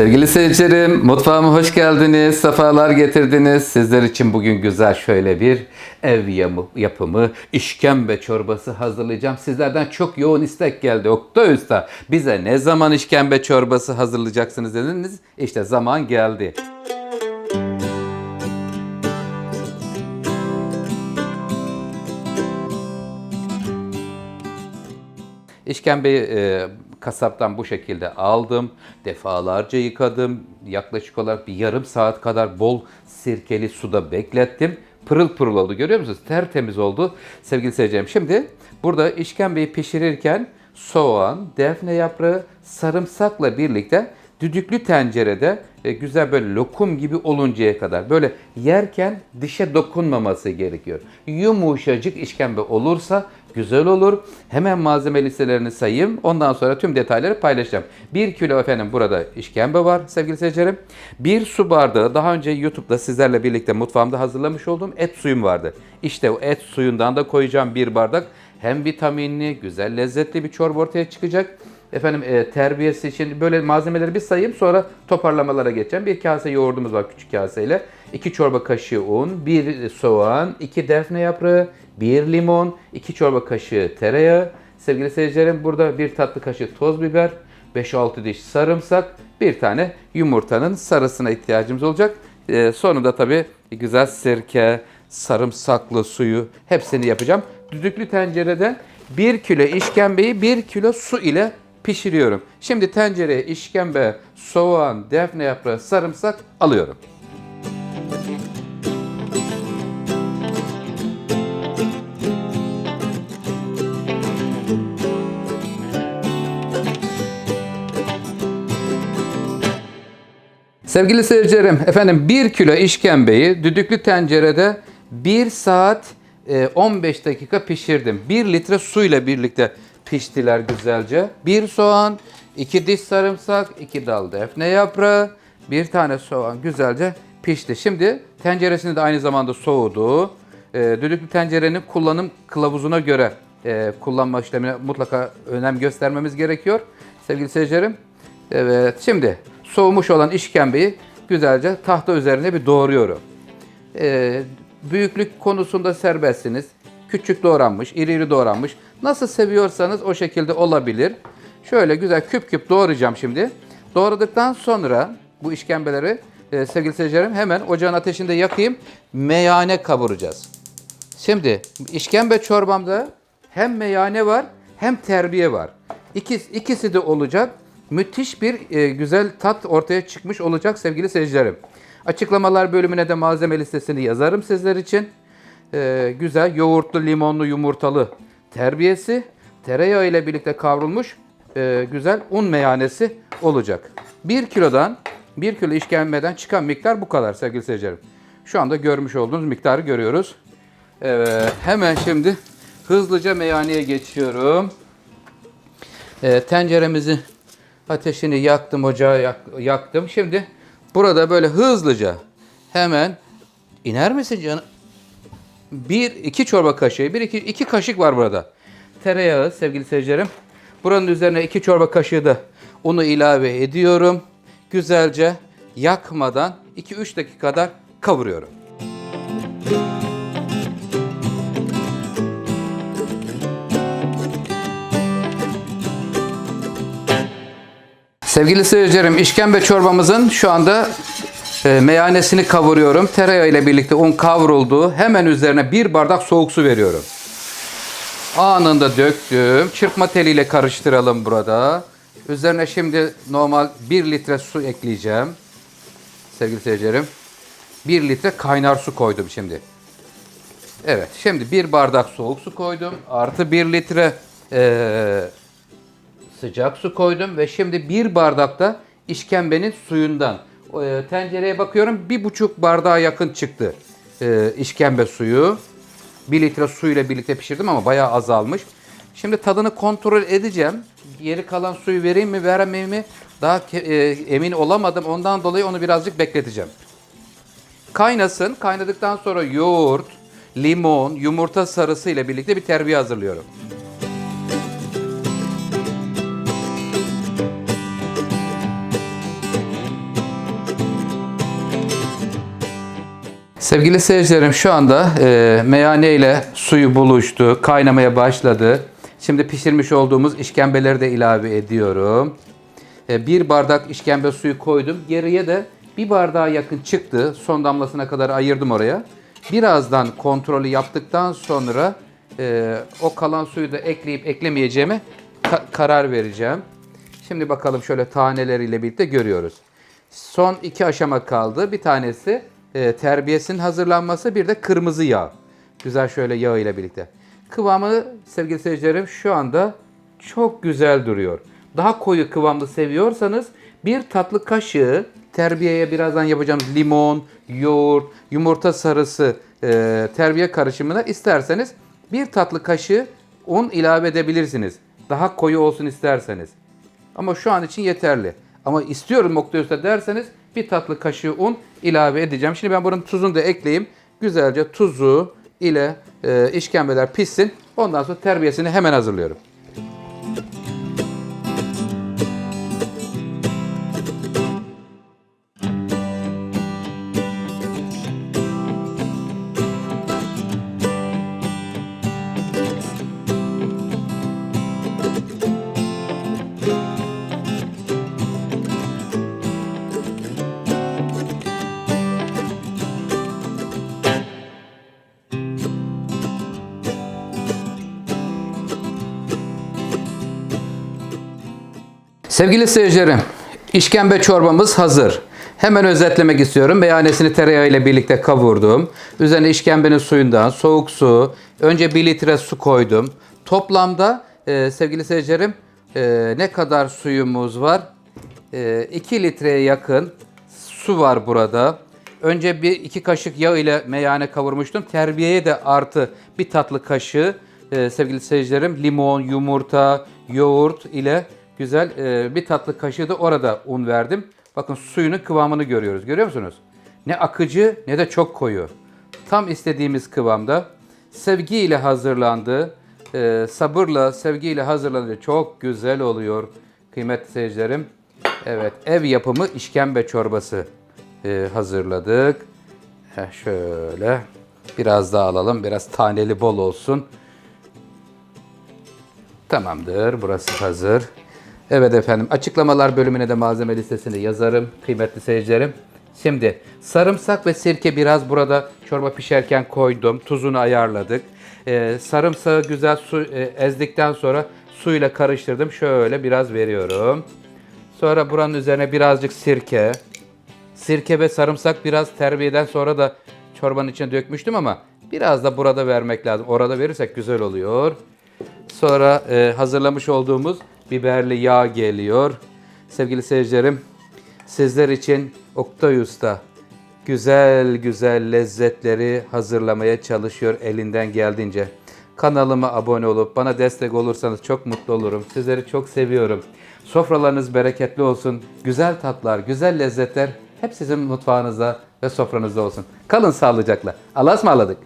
Sevgili seyircilerim, mutfağıma hoş geldiniz, sefalar getirdiniz. Sizler için bugün güzel şöyle bir ev yapımı işkembe çorbası hazırlayacağım. Sizlerden çok yoğun istek geldi. Oktay Usta, bize ne zaman işkembe çorbası hazırlayacaksınız dediniz. İşte zaman geldi. İşkembeyi e, kasaptan bu şekilde aldım. Defalarca yıkadım. Yaklaşık olarak bir yarım saat kadar bol sirkeli suda beklettim. Pırıl pırıl oldu görüyor musunuz? Tertemiz oldu sevgili seyircilerim. Şimdi burada işkembeyi pişirirken soğan, defne yaprağı, sarımsakla birlikte düdüklü tencerede e, güzel böyle lokum gibi oluncaya kadar böyle yerken dişe dokunmaması gerekiyor. Yumuşacık işkembe olursa güzel olur. Hemen malzeme listelerini sayayım. Ondan sonra tüm detayları paylaşacağım. 1 kilo efendim burada işkembe var sevgili seyircilerim. 1 su bardağı daha önce YouTube'da sizlerle birlikte mutfağımda hazırlamış olduğum et suyum vardı. İşte o et suyundan da koyacağım bir bardak. Hem vitaminli, güzel, lezzetli bir çorba ortaya çıkacak. Efendim e, terbiyesi için böyle malzemeleri bir sayayım sonra toparlamalara geçeceğim. Bir kase yoğurdumuz var küçük kaseyle. 2 çorba kaşığı un, 1 soğan, 2 defne yaprağı, 1 limon, 2 çorba kaşığı tereyağı. Sevgili seyircilerim burada 1 tatlı kaşığı toz biber, 5-6 diş sarımsak, bir tane yumurtanın sarısına ihtiyacımız olacak. E, sonunda tabii güzel sirke, sarımsaklı suyu hepsini yapacağım. Düdüklü tencerede 1 kilo işkembeyi 1 kilo su ile pişiriyorum. Şimdi tencereye işkembe, soğan, defne yaprağı, sarımsak alıyorum. Sevgili seyircilerim, efendim 1 kilo işkembeyi düdüklü tencerede 1 saat e, 15 dakika pişirdim. 1 litre suyla birlikte piştiler güzelce. 1 soğan, 2 diş sarımsak, 2 dal defne yaprağı, 1 tane soğan güzelce pişti. Şimdi tenceresini de aynı zamanda soğudu. E, düdüklü tencerenin kullanım kılavuzuna göre e, kullanma işlemine mutlaka önem göstermemiz gerekiyor. Sevgili seyircilerim, Evet, şimdi soğumuş olan işkembeyi güzelce tahta üzerine bir doğruyorum. Ee, büyüklük konusunda serbestsiniz. Küçük doğranmış, iri iri doğranmış. Nasıl seviyorsanız o şekilde olabilir. Şöyle güzel küp küp doğrayacağım şimdi. Doğradıktan sonra bu işkembeleri e, sevgili seyircilerim hemen ocağın ateşinde yakayım. Meyane kavuracağız. Şimdi işkembe çorbamda hem meyane var hem terbiye var. İkisi, ikisi de olacak. Müthiş bir e, güzel tat ortaya çıkmış olacak sevgili seyircilerim. Açıklamalar bölümüne de malzeme listesini yazarım sizler için. E, güzel yoğurtlu, limonlu, yumurtalı terbiyesi, tereyağı ile birlikte kavrulmuş e, güzel un meyanesi olacak. 1 kilodan 1 kilo işkembeden çıkan miktar bu kadar sevgili seyircilerim. Şu anda görmüş olduğunuz miktarı görüyoruz. Evet, hemen şimdi hızlıca meyhaneye geçiyorum. E, tenceremizi ateşini yaktım, ocağı yak- yaktım. Şimdi burada böyle hızlıca hemen iner misin canım? Bir, iki çorba kaşığı, bir iki, iki kaşık var burada. Tereyağı sevgili seyircilerim. Buranın üzerine iki çorba kaşığı da unu ilave ediyorum. Güzelce yakmadan 2-3 dakika kadar kavuruyorum. Sevgili seyircilerim, işkembe çorbamızın şu anda e, meyanesini kavuruyorum. Tereyağı ile birlikte un kavruldu. Hemen üzerine bir bardak soğuk su veriyorum. Anında döktüm. Çırpma teliyle karıştıralım burada. Üzerine şimdi normal 1 litre su ekleyeceğim. Sevgili seyircilerim. 1 litre kaynar su koydum şimdi. Evet, şimdi bir bardak soğuk su koydum. Artı 1 litre eee sıcak su koydum ve şimdi bir bardakta işkembenin suyundan e, tencereye bakıyorum bir buçuk bardağa yakın çıktı e, işkembe suyu. Bir litre suyla birlikte pişirdim ama bayağı azalmış. Şimdi tadını kontrol edeceğim. Geri kalan suyu vereyim mi vermeyeyim mi daha e, emin olamadım. Ondan dolayı onu birazcık bekleteceğim. Kaynasın. Kaynadıktan sonra yoğurt, limon, yumurta sarısı ile birlikte bir terbiye hazırlıyorum. Sevgili seyircilerim şu anda e, meyhane ile suyu buluştu, kaynamaya başladı. Şimdi pişirmiş olduğumuz işkembeleri de ilave ediyorum. E, bir bardak işkembe suyu koydum. Geriye de bir bardağa yakın çıktı. Son damlasına kadar ayırdım oraya. Birazdan kontrolü yaptıktan sonra e, o kalan suyu da ekleyip eklemeyeceğime ka- karar vereceğim. Şimdi bakalım şöyle taneleriyle birlikte görüyoruz. Son iki aşama kaldı. Bir tanesi e, terbiyesinin hazırlanması, bir de kırmızı yağ. Güzel şöyle yağ ile birlikte. Kıvamı sevgili seyircilerim şu anda çok güzel duruyor. Daha koyu kıvamlı seviyorsanız bir tatlı kaşığı terbiyeye birazdan yapacağımız limon, yoğurt, yumurta sarısı e, terbiye karışımına isterseniz bir tatlı kaşığı un ilave edebilirsiniz. Daha koyu olsun isterseniz. Ama şu an için yeterli. Ama istiyorum nokta üstü derseniz bir tatlı kaşığı un ilave edeceğim. Şimdi ben bunun tuzunu da ekleyeyim. Güzelce tuzu ile e, işkembeler pişsin. Ondan sonra terbiyesini hemen hazırlıyorum. Sevgili seyircilerim, işkembe çorbamız hazır. Hemen özetlemek istiyorum. Meyhanesini tereyağı ile birlikte kavurdum. Üzerine işkembenin suyundan soğuk su, önce 1 litre su koydum. Toplamda e, sevgili seyircilerim e, ne kadar suyumuz var? E, 2 litreye yakın su var burada. Önce bir iki kaşık yağ ile meyhane kavurmuştum. Terbiyeye de artı bir tatlı kaşığı e, sevgili seyircilerim limon, yumurta, yoğurt ile güzel e, bir tatlı kaşığı da orada un verdim. Bakın suyunun kıvamını görüyoruz. Görüyor musunuz? Ne akıcı ne de çok koyu. Tam istediğimiz kıvamda. Sevgiyle hazırlandı. E, sabırla, sevgiyle hazırlanınca çok güzel oluyor kıymetli seyircilerim. Evet, ev yapımı işkembe çorbası e, hazırladık. Heh, şöyle biraz daha alalım. Biraz taneli bol olsun. Tamamdır. Burası hazır. Evet efendim. Açıklamalar bölümüne de malzeme listesini yazarım. Kıymetli seyircilerim. Şimdi sarımsak ve sirke biraz burada çorba pişerken koydum. Tuzunu ayarladık. Ee, sarımsağı güzel su e, ezdikten sonra suyla karıştırdım. Şöyle biraz veriyorum. Sonra buranın üzerine birazcık sirke. Sirke ve sarımsak biraz terbiyeden sonra da çorbanın içine dökmüştüm ama biraz da burada vermek lazım. Orada verirsek güzel oluyor. Sonra e, hazırlamış olduğumuz biberli yağ geliyor. Sevgili seyircilerim, sizler için Oktay güzel güzel lezzetleri hazırlamaya çalışıyor elinden geldiğince. Kanalıma abone olup bana destek olursanız çok mutlu olurum. Sizleri çok seviyorum. Sofralarınız bereketli olsun. Güzel tatlar, güzel lezzetler hep sizin mutfağınızda ve sofranızda olsun. Kalın sağlıcakla. Allah'a ısmarladık.